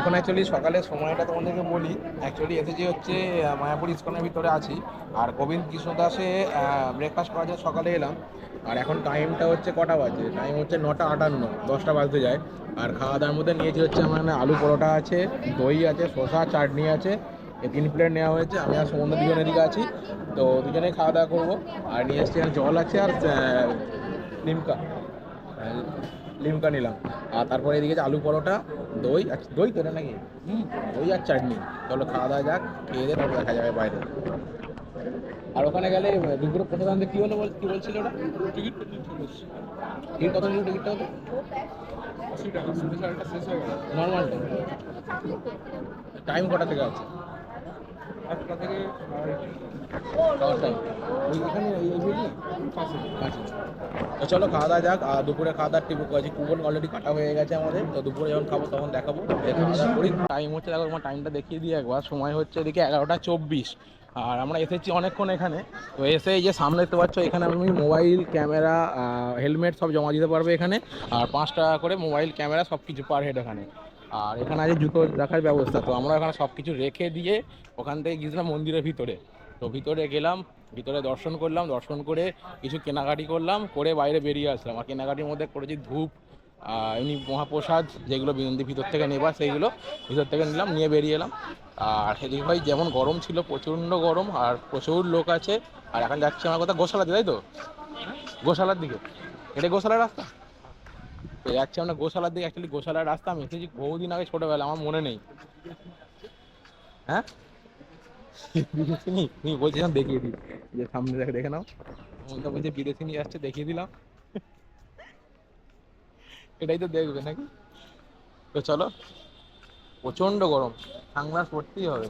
এখন অ্যাকচুয়ালি সকালে সময়টা তোমাদেরকে বলি অ্যাকচুয়ালি এসেছি হচ্ছে মায়াপুর ইস্কনের ভিতরে আছি। আর গোবিন্দ কৃষ্ণ দাসে ব্রেকফাস্ট করার জন্য সকালে এলাম। আর এখন টাইমটা হচ্ছে কটা বাজে? টাইম হচ্ছে নটা আটান্ন দশটা বাজতে যায়। আর খাওয়া দাওয়ার মধ্যে নিয়েছি হচ্ছে আমার আলু পরোটা আছে দই আছে শসা চাটনি আছে এই তিন প্লেট নেওয়া হয়েছে আমি আর সমুদ্র দুজনের দিকে আছি। তো দুজনেই খাওয়া দাওয়া করব। আর নিয়ে এসছি এখানে জল আছে আর আহ, লিমকা নিলাম। আর তারপরে এদিকে আলু পরোটা দই আর দই তো নাকি? হুম দই আর চাটনি। চলো খাওয়া দাওয়া যাক খেয়ে দিয়ে তারপর দেখা যাবে বাইরে। আর ওখানে গেলে দুপুরে প্রসাদ কি হলো বল কি বলছিল ওটা টিকিট টিকিট কত নিল টিকিটটা হতো গেল। নর্মালটা। টাইম কটা থেকে আছে? চলো, খাওয়া দাওয়া যাক। আর দুপুরে খাওয়া দাওয়ার টিপু আছে কুপন অলরেডি কাটা হয়ে গেছে আমাদের। তো দুপুরে যখন খাব তখন দেখাবো। টাইম হচ্ছে, দেখো, তোমার টাইমটা দেখিয়ে দিই একবার। সময় হচ্ছে এদিকে এগারোটা চব্বিশ। আর আমরা এসেছি অনেকক্ষণ এখানে। তো এসে এই যে সামনে দেখতে পাচ্ছ, এখানে আমি মোবাইল ক্যামেরা হেলমেট সব জমা দিতে পারবে এখানে। আর পাঁচ টাকা করে মোবাইল ক্যামেরা সব কিছু পার হেড এখানে। আর এখানে আছে জুতো রাখার ব্যবস্থা। তো আমরা এখানে সব কিছু রেখে দিয়ে ওখান থেকে গিয়েছিলাম মন্দিরের ভিতরে। তো ভিতরে গেলাম, ভিতরে দর্শন করলাম, দর্শন করে কিছু কেনাকাটি করলাম, করে বাইরে বেরিয়ে আসলাম। আর কেনাকাটির মধ্যে করেছি ধূপ এমনি মহাপ্রসাদ, যেগুলো বিনন্দি ভিতর থেকে নেবা সেইগুলো ভিতর থেকে নিলাম, নিয়ে বেরিয়ে এলাম। আর সেদিক ভাই, যেমন গরম ছিল, প্রচণ্ড গরম, আর প্রচুর লোক আছে। আর এখন যাচ্ছি আমার কথা গোশালাতে, তাই তো? গোশালার দিকে। এটা গোশালার রাস্তা? তো যাচ্ছি আমরা গোশালার দিকে অ্যাকচুয়ালি গোশালার রাস্তা আমি এসেছি বহুদিন আগে ছোটোবেলা আমার মনে নেই। হ্যাঁ? বিদেশিনি? তুমি বলছিলাম দেখিয়ে দিই। যে সামনে দেখে দেখে নাও। মনটা বলছে বিদেশিনি আসছে, দেখিয়ে দিলাম। এটাই তো দেখবে নাকি? তো চলো প্রচণ্ড গরম, সানগ্লাস পড়তেই হবে।